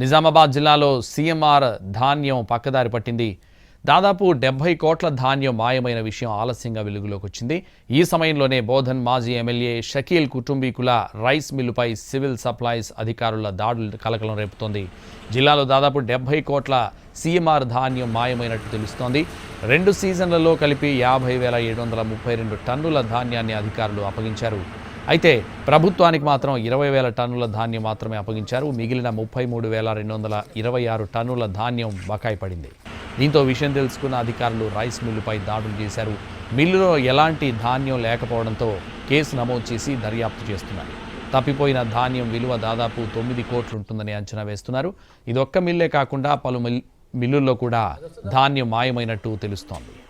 నిజామాబాద్ జిల్లాలో సీఎంఆర్ ధాన్యం పక్కదారి పట్టింది. దాదాపు డెబ్బై కోట్ల ధాన్యం మాయమైన విషయం ఆలస్యంగా వెలుగులోకి వచ్చింది. ఈ సమయంలోనే బోధన్ మాజీ ఎమ్మెల్యే షకీల్ కుటుంబీకుల రైస్ మిల్లుపై సివిల్ సప్లైస్ అధికారుల దాడులు కలకలం రేపుతోంది. జిల్లాలో దాదాపు డెబ్బై కోట్ల సీఎంఆర్ ధాన్యం మాయమైనట్టు తెలుస్తోంది. రెండు సీజన్లలో కలిపి యాభై వేల ఏడు వందల ముప్పై రెండు టన్నుల ధాన్యాన్ని అధికారులు అప్పగించారు. అయితే ప్రభుత్వానికి మాత్రం ఇరవై వేల టన్నుల ధాన్యం మాత్రమే అప్పగించారు. మిగిలిన ముప్పై మూడు వేల రెండు వందల ఇరవై ఆరు టన్నుల ధాన్యం బకాయి పడింది. దీంతో విషయం తెలుసుకున్న అధికారులు రైస్ మిల్లుపై దాడులు చేశారు. మిల్లులో ఎలాంటి ధాన్యం లేకపోవడంతో కేసు నమోదు చేసి దర్యాప్తు చేస్తున్నారు. తప్పిపోయిన ధాన్యం విలువ దాదాపు తొమ్మిది కోట్లు ఉంటుందని అంచనా వేస్తున్నారు. ఇదొక్క మిల్లే కాకుండా పలు మిల్ మిల్లుల్లో కూడా ధాన్యం మాయమైనట్టు తెలుస్తోంది.